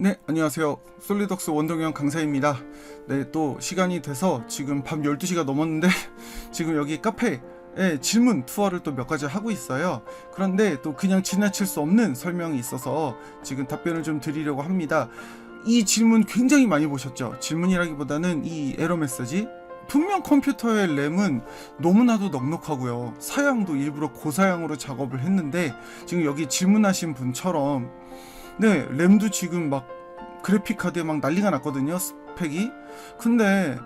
네, 안녕하세요. 솔리덕스 원동형 강사입니다. 네, 또 시간이 돼서 지금 밤 12시가 넘었는데 지금 여기 카페에 질문 투어를 또 몇 가지 하고 있어요. 그런데 또 그냥 지나칠 수 없는 설명이 있어서 지금 답변을 좀 드리려고 합니다. 이 질문 굉장히 많이 보셨죠? 질문이라기보다는 이 에러 메시지 분명 컴퓨터의 램은 너무나도 넉넉하고요. 사양도 일부러 고사양으로 작업을 했는데 지금 여기 질문하신 분처럼 네, 램도 지금 막 그래픽 카드에 막 난리가 났거든요. 스펙이. 근데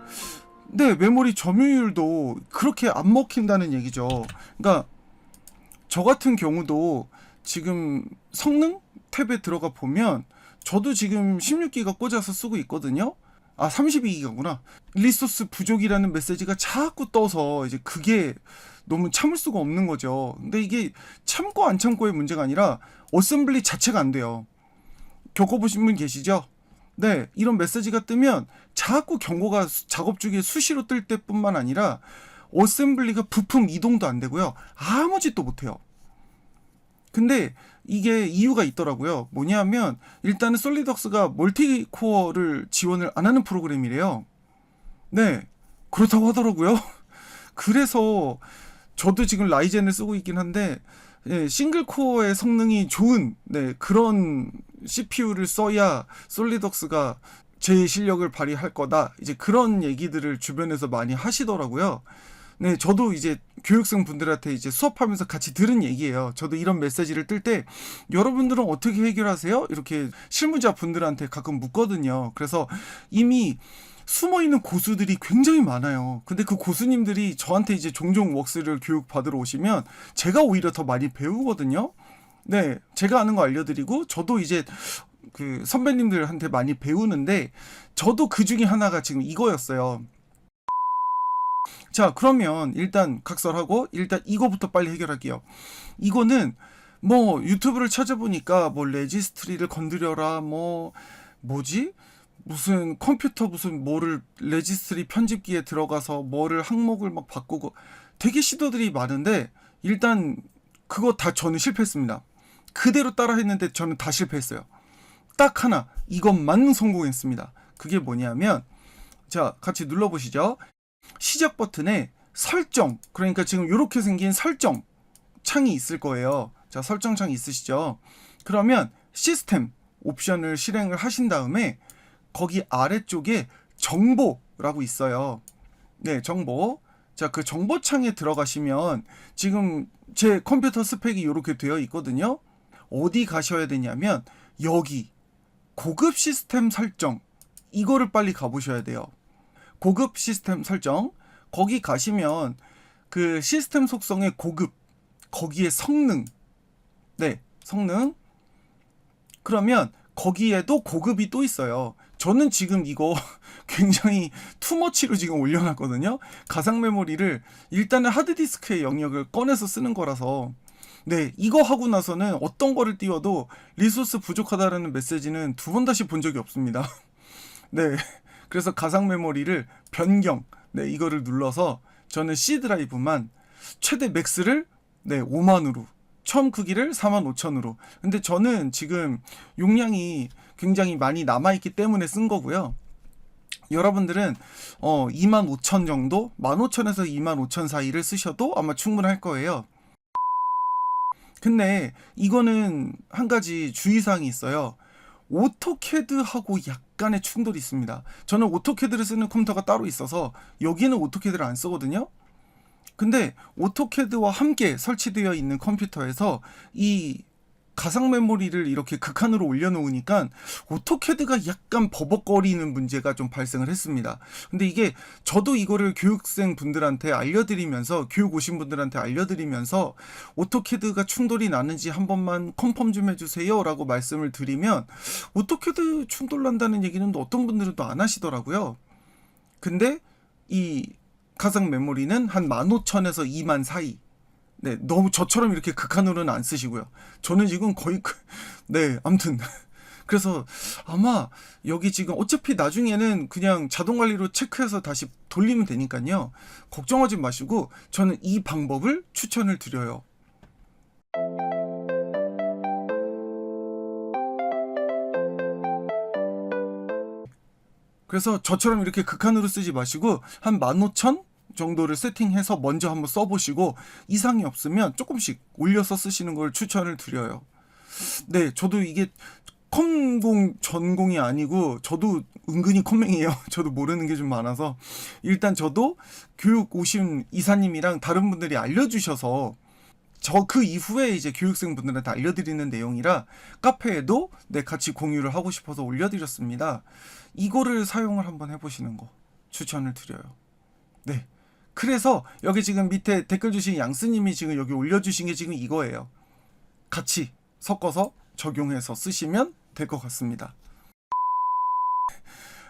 네, 메모리 점유율도 그렇게 안 먹힌다는 얘기죠. 그러니까 저 같은 경우도 지금 성능 탭에 들어가 보면 저도 지금 16기가 꽂아서 쓰고 있거든요. 아, 32기가구나. 리소스 부족이라는 메시지가 자꾸 떠서 이제 그게 너무 참을 수가 없는 거죠. 근데 이게 참고 안 참고의 문제가 아니라 어셈블리 자체가 안 돼요. 겪어보신 분 계시죠? 네, 이런 메시지가 뜨면 자꾸 경고가 수- 작업 중에 수시로 뜰 때뿐만 아니라 어셈블리가 부품 이동도 안 되고요. 아무 짓도 못 해요. 근데 이게 이유가 있더라고요. 뭐냐면 일단은 솔리덕스가 멀티코어를 지원을 안 하는 프로그램이래요. 네, 그렇다고 하더라고요. 그래서 저도 지금 라이젠을 쓰고 있긴 한데 예, 싱글 코어의 성능이 좋은 네, 그런 CPU를 써야 솔리덕스가 제 실력을 발휘할 거다. 이제 그런 얘기들을 주변에서 많이 하시더라고요. 네, 저도 이제 교육생 분들한테 이제 수업하면서 같이 들은 얘기예요. 저도 이런 메시지를 뜰 때 여러분들은 어떻게 해결하세요? 이렇게 실무자 분들한테 가끔 묻거든요. 그래서 이미 숨어 있는 고수들이 굉장히 많아요. 근데 그 고수님들이 저한테 이제 종종 웍스를 교육 받으러 오시면 제가 오히려 더 많이 배우거든요. 네, 제가 아는 거 알려드리고 저도 이제 그 선배님들한테 많이 배우는데 저도 그 중에 하나가 지금 이거였어요. 자, 그러면 일단 각설하고 일단 이거부터 빨리 해결할게요. 이거는 뭐 유튜브를 찾아보니까 뭐 레지스트리를 건드려라 뭐 뭐지? 무슨 컴퓨터 무슨 뭐를 레지스트리 편집기에 들어가서 뭐를 항목을 막 바꾸고 되게 시도들이 많은데 일단 그거 다 저는 실패했습니다. 그대로 따라 했는데 저는 다 실패했어요. 딱 하나 이것만 성공했습니다. 그게 뭐냐면 자 같이 눌러보시죠. 시작 버튼에 설정 그러니까 지금 이렇게 생긴 설정 창이 있을 거예요. 자 설정 창이 있으시죠? 그러면 시스템 옵션을 실행을 하신 다음에 거기 아래쪽에 정보라고 있어요. 네, 정보. 자, 그 정보 창에 들어가시면 지금 제 컴퓨터 스펙이 이렇게 되어 있거든요. 어디 가셔야 되냐면 여기 고급 시스템 설정 이거를 빨리 가보셔야 돼요. 고급 시스템 설정 거기 가시면 그 시스템 속성의 고급 거기에 성능 네 성능 그러면 거기에도 고급이 또 있어요. 저는 지금 이거 굉장히 투머치로 지금 올려놨거든요. 가상 메모리를 일단은 하드디스크의 영역을 꺼내서 쓰는 거라서 네 이거 하고 나서는 어떤 거를 띄워도 리소스 부족하다라는 메시지는 두 번 다시 본 적이 없습니다. 네 그래서 가상 메모리를 변경 네 이거를 눌러서 저는 C 드라이브만 최대 맥스를 네 5만으로 처음 크기를 45,000으로. 근데 저는 지금 용량이 굉장히 많이 남아있기 때문에 쓴 거고요. 여러분들은 어25,000 정도, 15,000에서 25,000 사이를 쓰셔도 아마 충분할 거예요. 근데 이거는 한 가지 주의사항이 있어요. 오토캐드하고 약간의 충돌이 있습니다. 저는 오토캐드를 쓰는 컴퓨터가 따로 있어서 여기는 오토캐드를 안 쓰거든요. 근데 오토캐드와 함께 설치되어 있는 컴퓨터에서 이 가상 메모리를 이렇게 극한으로 올려놓으니까 오토캐드가 약간 버벅거리는 문제가 좀 발생을 했습니다. 근데 이게 저도 이거를 교육생 분들한테 알려드리면서 교육 오신 분들한테 알려드리면서 오토캐드가 충돌이 나는지 한 번만 컨펌 좀 해주세요라고 말씀을 드리면 오토캐드 충돌 난다는 얘기는 또 어떤 분들은 또 안 하시더라고요. 근데 이 가상 메모리는 한 15,000에서 2만 사이. 네, 너무 저처럼 이렇게 극한으로는 안 쓰시고요. 저는 지금 거의 그- 네, 아무튼 그래서 아마 여기 지금 어차피 나중에는 그냥 자동 관리로 체크해서 다시 돌리면 되니까요. 걱정하지 마시고 저는 이 방법을 추천을 드려요. 그래서 저처럼 이렇게 극한으로 쓰지 마시고 한 15,000 정도를 세팅해서 먼저 한번 써보시고 이상이 없으면 조금씩 올려서 쓰시는 걸 추천을 드려요. 네, 저도 이게 컴공 전공이 아니고 저도 은근히 컴맹이에요. 저도 모르는 게 좀 많아서 일단 저도 교육 오신 이사님이랑 다른 분들이 알려주셔서 저 그 이후에 이제 교육생 분들한테 알려드리는 내용이라 카페에도 네 같이 공유를 하고 싶어서 올려드렸습니다. 이거를 사용을 한번 해보시는 거 추천을 드려요. 네. 그래서 여기 지금 밑에 댓글 주신 양스님이 지금 여기 올려주신 게 지금 이거예요. 같이 섞어서 적용해서 쓰시면 될 것 같습니다.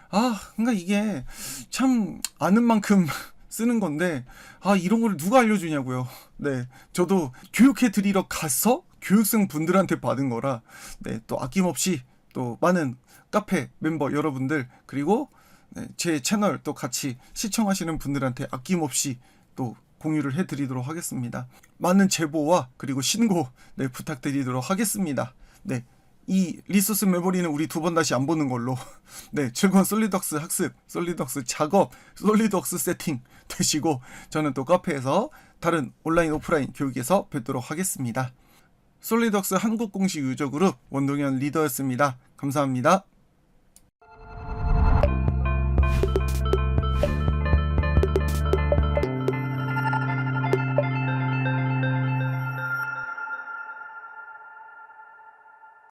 아, 그러니까 이게 참 아는 만큼 쓰는 건데 아 이런 거를 누가 알려주냐고요. 네, 저도 교육해 드리러 가서 교육생 분들한테 받은 거라 네, 또 아낌없이 또 많은 카페 멤버 여러분들 그리고 네, 제 채널 또 같이 시청하시는 분들한테 아낌없이 또 공유를 해드리도록 하겠습니다. 많은 제보와 그리고 신고 네, 부탁드리도록 하겠습니다. 네. 이 리소스 메모리는 우리 두 번 다시 안 보는 걸로 네 즐거운 솔리덕스 학습 솔리덕스 작업 솔리덕스 세팅 되시고 저는 또 카페에서 다른 온라인 오프라인 교육에서 뵙도록 하겠습니다 솔리덕스 한국 공식 유저 그룹 원동현 리더였습니다 감사합니다